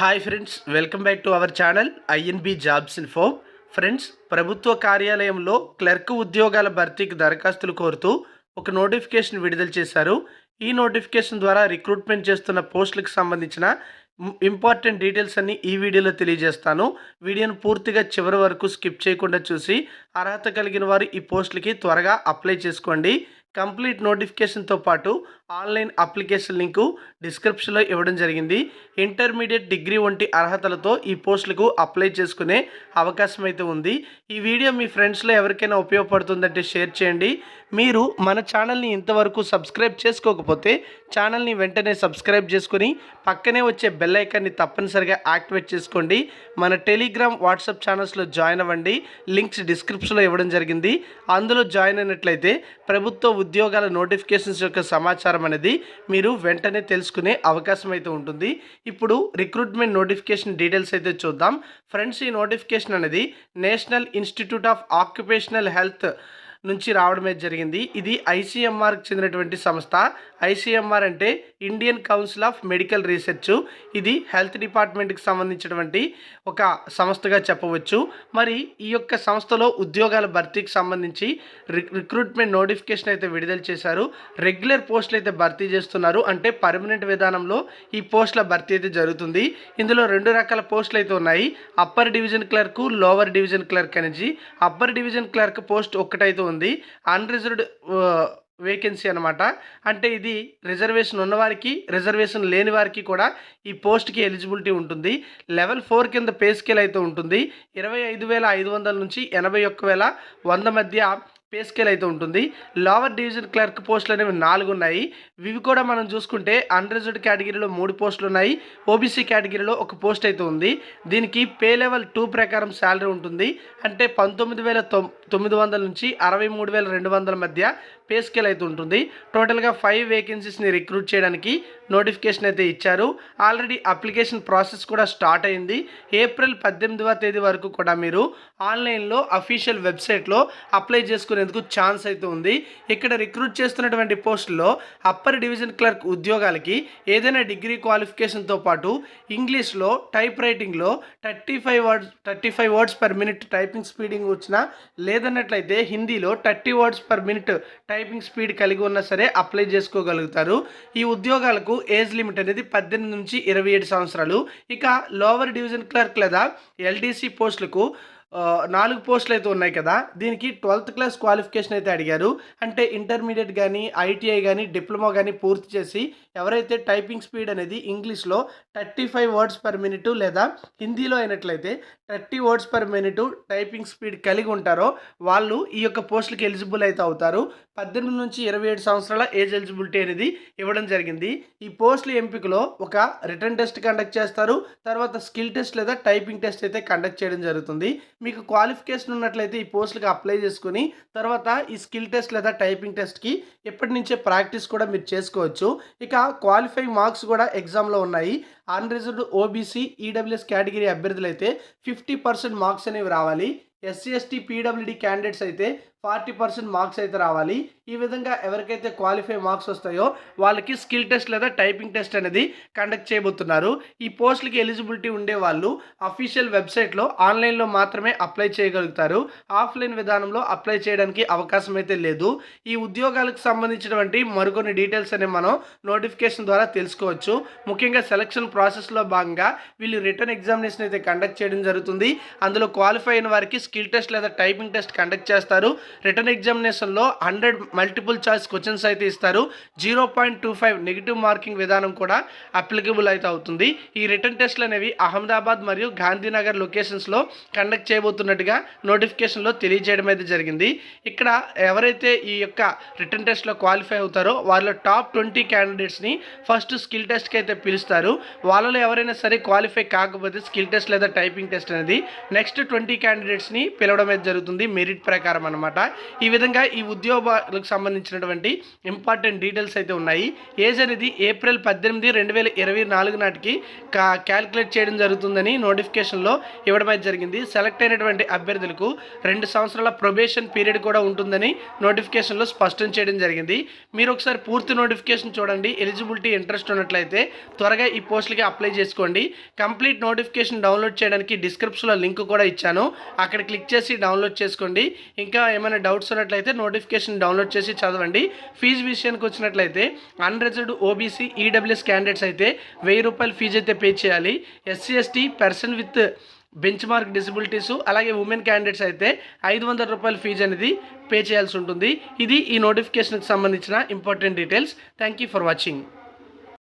Hi friends welcome back to our channel INB jobs info friends ప్రభుత్వ కార్యాలయంలో clerk ఉద్యోగాల భర్తీకి దరఖాస్తులు కోరుతూ ఒక నోటిఫికేషన్ విడుదల చేశారు. ఈ నోటిఫికేషన్ ద్వారా రిక్రూట్మెంట్ చేస్తున్న పోస్టులకు సంబంధించిన ఇంపార్టెంట్ డీటెయిల్స్ అన్ని ఈ వీడియోలో తెలియజేస్తాను. వీడియోను పూర్తిగా చివరి వరకు స్కిప్ చేయకుండా చూసి అర్హత కలిగిన వారు ఈ పోస్టులకి త్వరగా అప్లై చేసుకోండి. కంప్లీట్ నోటిఫికేషన్తో పాటు ఆన్లైన్ అప్లికేషన్ లింకు డిస్క్రిప్షన్లో ఇవ్వడం జరిగింది. ఇంటర్మీడియట్ డిగ్రీ వంటి అర్హతలతో ఈ పోస్టులకు అప్లై చేసుకునే అవకాశం అయితే ఉంది. ఈ వీడియో మీ ఫ్రెండ్స్లో ఎవరికైనా ఉపయోగపడుతుందంటే షేర్ చేయండి. మీరు మన ఛానల్ని ఇంతవరకు సబ్స్క్రైబ్ చేసుకోకపోతే ఛానల్ని వెంటనే సబ్స్క్రైబ్ చేసుకుని పక్కనే వచ్చే బెల్ ఐకాన్ని తప్పనిసరిగా యాక్టివేట్ చేసుకోండి. మన టెలిగ్రామ్ వాట్సాప్ ఛానల్స్లో జాయిన్ అవ్వండి. లింక్స్ డిస్క్రిప్షన్లో ఇవ్వడం జరిగింది. అందులో జాయిన్ అయినట్లయితే ప్రభుత్వ ఉద్యోగాల నోటిఫికేషన్స్ యొక్క సమాచారం అనేది మీరు వెంటనే తెలుసుకునే అవకాశం అయితే ఉంటుంది. ఇప్పుడు రిక్రూట్మెంట్ నోటిఫికేషన్ డీటెయిల్స్ అయితే చూద్దాం. ఫ్రెండ్స్ ఈ నోటిఫికేషన్ అనేది National Institute of Occupational Health నుంచి రావడమే జరిగింది. ఇది ఐసీఎంఆర్కి చెందినటువంటి సంస్థ. ఐసీఎంఆర్ అంటే Indian Council of Medical Research. ఇది హెల్త్ డిపార్ట్మెంట్కి సంబంధించినటువంటి ఒక సంస్థగా చెప్పవచ్చు. మరి ఈ యొక్క సంస్థలో ఉద్యోగాల భర్తీకి సంబంధించి రిక్రూట్మెంట్ నోటిఫికేషన్ అయితే విడుదల చేశారు. రెగ్యులర్ పోస్టులు అయితే భర్తీ చేస్తున్నారు. అంటే పర్మనెంట్ విధానంలో ఈ పోస్టుల భర్తీ అయితే జరుగుతుంది. ఇందులో రెండు రకాల పోస్టులు అయితే ఉన్నాయి. Upper division clerk lower division clerk అనేది అప్పర్ డివిజన్ క్లర్క్ పోస్ట్ ఒక్కటైతే ఉంది. అన్రిజర్వ్డ్ వేకెన్సీ అనమాట అంటే ఇది రిజర్వేషన్ ఉన్నవారికి రిజర్వేషన్ లేని వారికి కూడా ఈ పోస్ట్కి ఎలిజిబిలిటీ ఉంటుంది. లెవెల్ ఫోర్ కింద పే స్కేల్ అయితే ఉంటుంది. ఇరవై ఐదు వేల ఐదు వందల నుంచి ఎనభై ఒక్క వేల వంద మధ్య పే స్కేల్ అయితే ఉంటుంది. లోవర్ డివిజన్ క్లర్క్ పోస్టులు అనేవి నాలుగు ఉన్నాయి. ఇవి కూడా మనం చూసుకుంటే అన్రిజర్వ్డ్ కేటగిరీలో మూడు పోస్టులు ఉన్నాయి. ఓబీసీ కేటగిరీలో ఒక పోస్ట్ అయితే ఉంది. దీనికి పే లెవెల్ టూ ప్రకారం శాలరీ ఉంటుంది. అంటే పంతొమ్మిది వేల తొమ్మిది వందల నుంచి అరవై మూడు వేల రెండు వందల మధ్య పే స్కేల్ అయితే ఉంటుంది. టోటల్గా ఫైవ్ వేకెన్సీస్ని రిక్రూట్ చేయడానికి నోటిఫికేషన్ అయితే ఇచ్చారు. ఆల్రెడీ అప్లికేషన్ ప్రాసెస్ కూడా స్టార్ట్ అయింది. ఏప్రిల్ పద్దెనిమిదవ తేదీ వరకు కూడా మీరు ఆన్లైన్లో అఫీషియల్ వెబ్సైట్లో అప్లై చేసుకునేందుకు ఛాన్స్ అయితే ఉంది. ఇక్కడ రిక్రూట్ చేస్తున్నటువంటి పోస్టుల్లో అప్పర్ డివిజన్ క్లర్క్ ఉద్యోగాలకి ఏదైనా డిగ్రీ క్వాలిఫికేషన్తో పాటు ఇంగ్లీష్లో type రైటింగ్లో thirty five words thirty five words per minute typing speeding వచ్చినా లేదన్నట్లయితే హిందీలో thirty words per minute typing speed కలిగి ఉన్నా సరే అప్లై చేసుకోగలుగుతారు. ఈ ఉద్యోగాలకు ఏజ్ లిమిట్ అనేది పద్దెనిమిది నుంచి ఇరవై ఏడు సంవత్సరాలు. ఇక లోవర్ డివిజన్ క్లర్క్ లేదా ఎల్డీసీ పోస్టులకు నాలుగు పోస్టులు అయితే ఉన్నాయి కదా. దీనికి ట్వెల్త్ క్లాస్ క్వాలిఫికేషన్ అయితే అడిగారు. అంటే ఇంటర్మీడియట్ కానీ ఐటీఐ కానీ డిప్లొమా కానీ పూర్తి చేసి ఎవరైతే టైపింగ్ స్పీడ్ అనేది ఇంగ్లీష్లో thirty five words per minute లేదా హిందీలో అయినట్లయితే thirty words per minute typing speed కలిగి ఉంటారో వాళ్ళు ఈ యొక్క పోస్టులకి ఎలిజిబుల్ అయితే అవుతారు. పద్దెనిమిది నుంచి ఇరవై ఏడు సంవత్సరాల ఏజ్ ఎలిజిబిలిటీ అనేది ఇవ్వడం జరిగింది. ఈ పోస్టుల ఎంపికలో ఒక రిటర్న్ టెస్ట్ కండక్ట్ చేస్తారు. తర్వాత స్కిల్ టెస్ట్ లేదా టైపింగ్ టెస్ట్ అయితే కండక్ట్ చేయడం జరుగుతుంది. మీకు క్వాలిఫికేషన్ ఉన్నట్లయితే ఈ పోస్టులకు అప్లై చేసుకుని తర్వాత ఈ స్కిల్ టెస్ట్ లేదా టైపింగ్ టెస్ట్కి ఎప్పటి నుంచే ప్రాక్టీస్ కూడా మీరు చేసుకోవచ్చు. ఇక క్వాలిఫైయింగ్ మార్క్స్ కూడా ఎగ్జామ్లో ఉన్నాయి. అన్రిజర్వ్డ్ ఓబీసీ ఈడబ్ల్యూఎస్ కేటగిరీ అభ్యర్థులు అయితే ఫిఫ్టీ పర్సెంట్ మార్క్స్ అనేవి రావాలి. ఎస్సీ ఎస్టీ పీడబ్ల్యూడి క్యాండిడేట్స్ అయితే ఫార్టీ పర్సెంట్ మార్క్స్ అయితే రావాలి. ఈ విధంగా ఎవరికైతే క్వాలిఫై మార్క్స్ వస్తాయో వాళ్ళకి స్కిల్ టెస్ట్ లేదా టైపింగ్ టెస్ట్ అనేది కండక్ట్ చేయబోతున్నారు. ఈ పోస్టులకి ఎలిజిబిలిటీ ఉండే వాళ్ళు అఫీషియల్ వెబ్సైట్లో ఆన్లైన్లో మాత్రమే అప్లై చేయగలుగుతారు. ఆఫ్లైన్ విధానంలో అప్లై చేయడానికి అవకాశం అయితే లేదు. ఈ ఉద్యోగాలకు సంబంధించినటువంటి మరికొన్ని డీటెయిల్స్ అనేవి మనం నోటిఫికేషన్ ద్వారా తెలుసుకోవచ్చు. ముఖ్యంగా సెలక్షన్ ప్రాసెస్లో భాగంగా వీళ్ళు రిటర్న్ ఎగ్జామినేషన్ అయితే కండక్ట్ చేయడం జరుగుతుంది. అందులో క్వాలిఫై అయిన వారికి స్కిల్ టెస్ట్ లేదా టైపింగ్ టెస్ట్ కండక్ట్ చేస్తారు. రిటర్న్ ఎగ్జామినేషన్లో హండ్రెడ్ మల్టిపుల్ చాయిస్ క్వశ్చన్స్ అయితే ఇస్తారు. Zero point two five negative marking విధానం కూడా అప్లికబుల్ అయితే అవుతుంది. ఈ రిటర్న్ టెస్ట్లు అనేవి అహ్మదాబాద్ మరియు గాంధీనగర్ లొకేషన్స్లో కండక్ట్ చేయబోతున్నట్టుగా నోటిఫికేషన్లో తెలియజేయడం అయితే జరిగింది. ఇక్కడ ఎవరైతే ఈ యొక్క రిటర్న్ టెస్ట్లో క్వాలిఫై అవుతారో వాళ్ళ టాప్ ట్వంటీ క్యాండిడేట్స్ని ఫస్ట్ స్కిల్ టెస్ట్కి అయితే పిలుస్తారు. వాళ్ళలో ఎవరైనా సరే క్వాలిఫై కాకపోతే స్కిల్ టెస్ట్ లేదా టైపింగ్ టెస్ట్ అనేది నెక్స్ట్ ట్వంటీ క్యాండిడేట్స్ని క్యాండిడేట్ని పిలవడం అయితే జరుగుతుంది మెరిట్ ప్రకారం అనమాట ఈ విధంగా ఈ ఉద్యోగాలకు సంబంధించినటువంటి ఇంపార్టెంట్ డీటెయిల్స్ అయితే ఉన్నాయి. ఏజ్ అనేది ఏప్రిల్ పద్దెనిమిది రెండు వేల ఇరవై నాలుగు నాటికి కా క్యాలిక్యులేట్ చేయడం జరుగుతుందని నోటిఫికేషన్లో ఇవ్వడం అయితే జరిగింది. సెలెక్ట్ అయినటువంటి అభ్యర్థులకు రెండు సంవత్సరాల ప్రొబేషన్ పీరియడ్ కూడా ఉంటుందని నోటిఫికేషన్లో స్పష్టం చేయడం జరిగింది. మీరు ఒకసారి పూర్తి నోటిఫికేషన్ చూడండి. ఎలిజిబిలిటీ ఇంట్రెస్ట్ ఉన్నట్లయితే త్వరగా ఈ పోస్టులకి అప్లై చేసుకోండి. కంప్లీట్ నోటిఫికేషన్ డౌన్లోడ్ చేయడానికి డిస్క్రిప్షన్లో లింక్ కూడా ఇచ్చాను. అక్కడ క్లిక్ చేసి డౌన్లోడ్ చేసుకోండి. ఇంకా ఏమైనా డౌట్స్ ఉన్నట్లయితే నోటిఫికేషన్ డౌన్లోడ్ చేసి చదవండి. ఫీజు విషయానికి వచ్చినట్లయితే అన్రిజర్వ్డ్ ఓబీసీ ఈడబ్ల్యూఎస్ క్యాండిడేట్స్ అయితే వెయ్యి రూపాయలు ఫీజు అయితే పే చేయాలి. SC ST person with benchmark disabilities అలాగే ఉమెన్ క్యాండిడేట్స్ అయితే ఐదు వందల రూపాయల ఫీజు అనేది పే చేయాల్సి ఉంటుంది. ఇది ఈ నోటిఫికేషన్కి సంబంధించిన important details thank you for watching